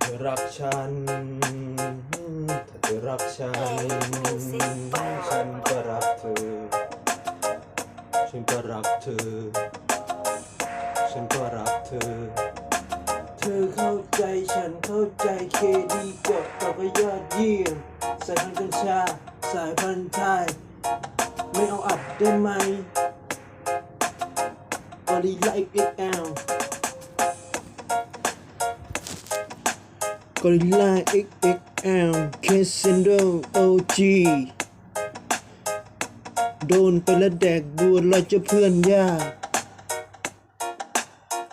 เธอรักฉัน ถ้าเธอรักฉัน ฉันก็รักเธอ ฉันก็รักเธอ ฉันก็รักเธอ เธอเข้าใจฉันเข้าใจเคดีกดต่อไปยอดเยี่ยมสายพันธุ์กัญชา สายพันธุ์ไทย ไม่เอาอัดได้ไหมออดีไกอลิลลา XXL c a s e n d o OG โดนไปแล้วแดกบัวเราจะเพื่อนยาก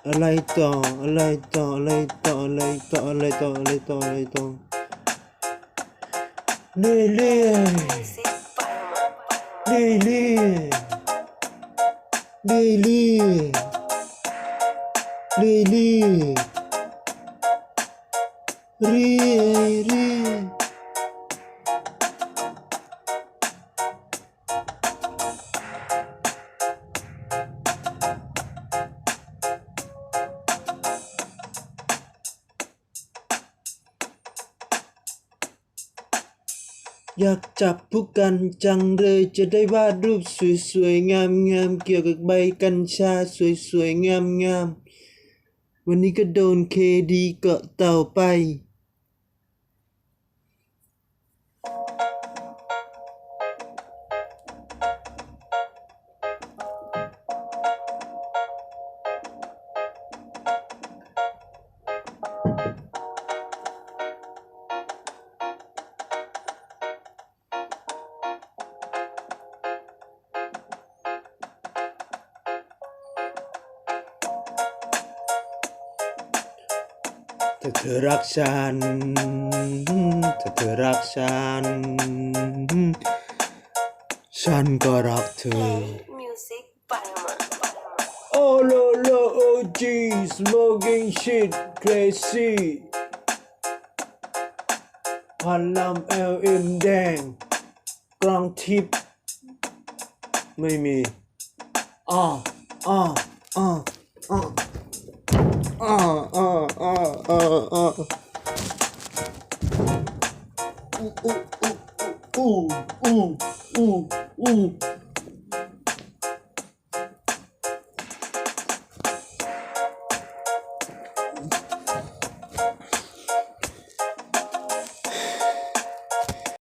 อะไรต่ออะไรต่ออะไรต่ออะไรต่ออะไรต่ออะไรต่ออะไรต่อเรื่อยเรื่อยเรื่อยเรื่อยเรื่อยเรื่อยเรื่อย เรื่อยเรื่อยอยากจับผู้กันจังเลยจะได้วาดรูปสวยๆงามๆเกี่ยวกับใบกัญชาสวยๆงามๆวันนี้ก็โดนเคดีเกาะเต่าไป ถ้าเธอรักฉัน ถ้าเธอรักฉัน ฉันก็รักเธอ Music Fireman. Oh no no OG smoking shit crazy พันลำ LM แดง กลองทิพย์ไม่มีอ้ออ้ออ้ออ้ออ้อ Uh, uh, uh. Ooh, ooh, ooh, ooh, ooh, ooh, ooh.